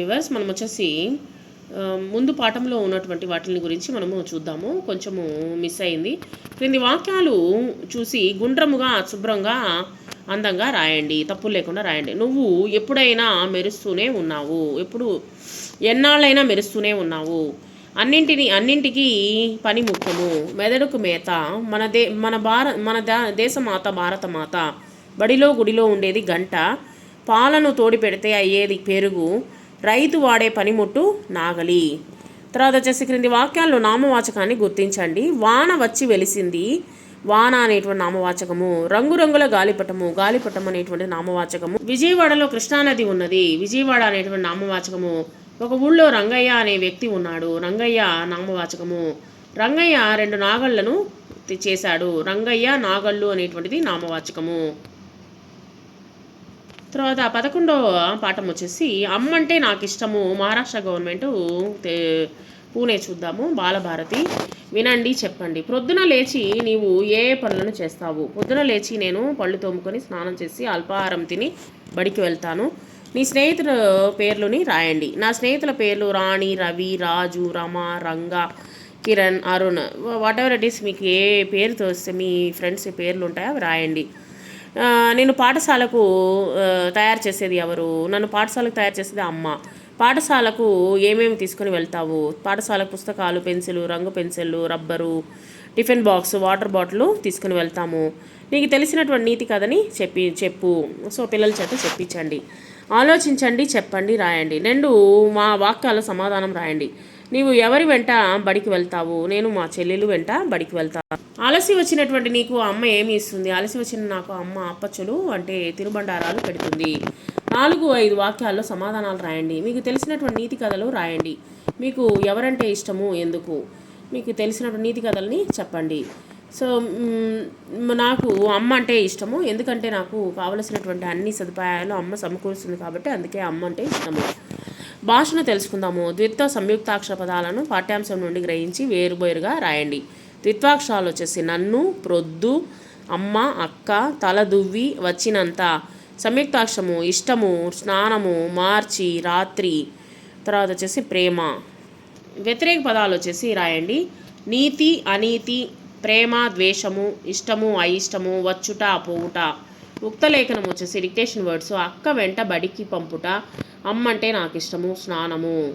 Viewers మనం వచ్చేసి ముందు పాఠంలో ఉన్నటువంటి వాటిని గురించి మనము చూద్దాము. కొంచెము మిస్ అయింది. క్రింది వాక్యాలు చూసి గుండ్రముగా శుభ్రంగా అందంగా రాయండి. తప్పులు లేకుండా రాయండి. నువ్వు ఎప్పుడైనా మెరుస్తూనే ఉన్నావు. ఎప్పుడు ఎన్నాళ్ళైనా మెరుస్తూనే ఉన్నావు. అన్నింటిని అన్నింటికీ పని ముఖ్యము. మెదడుకు మేత. మన దే మన భార మన దేశమాత భారతమాత బడిలో గుడిలో ఉండేది గంట. పాలను తోడి పెడితే అయ్యేది పెరుగు. రైతు వాడే పనిముట్టు నాగలి. తర్వాత వచ్చేసి క్రింది వాక్యాల్లో నామవాచకాన్ని గుర్తించండి. వాన వచ్చి వెలిసింది. వాన అనేటువంటి నామవాచకము. రంగురంగుల గాలిపటము. గాలిపటం అనేటువంటి నామవాచకము. విజయవాడలో కృష్ణానది ఉన్నది. విజయవాడ అనేటువంటి నామవాచకము. ఒక ఊళ్ళో రంగయ్య అనే వ్యక్తి ఉన్నాడు. రంగయ్య నామవాచకము. రంగయ్య రెండు నాగళ్ళను చేశాడు. రంగయ్య నాగళ్ళు అనేటువంటిది నామవాచకము. తర్వాత పదకొండవ పాఠం వచ్చేసి అమ్మంటే నాకు ఇష్టము మహారాష్ట్ర గవర్నమెంట్ పూణే చూద్దాము బాలభారతి. వినండి చెప్పండి. ప్రొద్దున లేచి నీవు ఏ ఏ పనులను చేస్తావు? పొద్దున లేచి నేను పళ్ళు తోముకొని స్నానం చేసి అల్పాహారం తిని బడికి వెళ్తాను. నీ స్నేహితుల పేర్లుని రాయండి. నా స్నేహితుల పేర్లు రాణి Ravi Raju Rama Ranga Kiran Arun. Whatever it is మీకు ఏ పేరుతో వస్తే మీ ఫ్రెండ్స్ పేర్లు ఉంటాయో అవి రాయండి. నేను పాఠశాలకు తయారు చేసేది ఎవరు? నన్ను పాఠశాలకు తయారు చేసేది అమ్మ. పాఠశాలకు ఏమేమి తీసుకొని వెళ్తావు? పాఠశాలకు పుస్తకాలు పెన్సిల్ రంగు పెన్సిళ్ళు rubber tiffin box water bottle తీసుకుని వెళ్తాము. నీకు తెలిసినటువంటి నీతి కథని చెప్పి చెప్పు. సో పిల్లల చేత చెప్పించండి. ఆలోచించండి చెప్పండి రాయండి. రెండు మా వాక్యాల సమాధానం రాయండి. నీవు ఎవరి వెంట బడికి వెళ్తావు? నేను మా చెల్లెలు వెంట బడికి వెళ్తా. అలసి వచ్చినటువంటి నీకు అమ్మ ఏమి ఇస్తుంది? అలసి వచ్చిన నాకు అమ్మ అప్పచ్చులు అంటే తిరుబండారాలు పెడుతుంది. నాలుగు ఐదు వాక్యాల్లో సమాధానాలు రాయండి. మీకు తెలిసినటువంటి నీతి కథలు రాయండి. మీకు ఎవరంటే ఇష్టము? ఎందుకు? మీకు తెలిసినటువంటి నీతి కథల్ని చెప్పండి. సో నాకు అమ్మ అంటే ఇష్టము. ఎందుకంటే నాకు కావలసినటువంటి అన్ని సదుపాయాలు అమ్మ సమకూరుస్తుంది కాబట్టి అందుకే అమ్మ అంటే ఇష్టము. భాషను తెలుసుకుందాము. ద్విత్వ సంయుక్తాక్షర పదాలను పాఠ్యాంశం నుండి గ్రహించి వేరువేరుగా రాయండి. ద్విత్వాక్షరాలు వచ్చేసి నన్ను ప్రొద్దు అమ్మ అక్క తల దువ్వి వచ్చినంత. సంయుక్తాక్షరము ఇష్టము స్నానము మార్చి రాత్రి. తర్వాత వచ్చేసి ప్రేమ. వ్యతిరేక పదాలు వచ్చేసి రాయండి. నీతి అనీతి ప్రేమ ద్వేషము ఇష్టము అయిష్టము వచ్చుట పోవుట. ఉక్త లేఖనం వచ్చేసి డిక్టేషన్ వర్డ్స్ అక్క వెంట బడికి పంపుట. అమ్మ అంటే నాకు ఇష్టము స్నానము.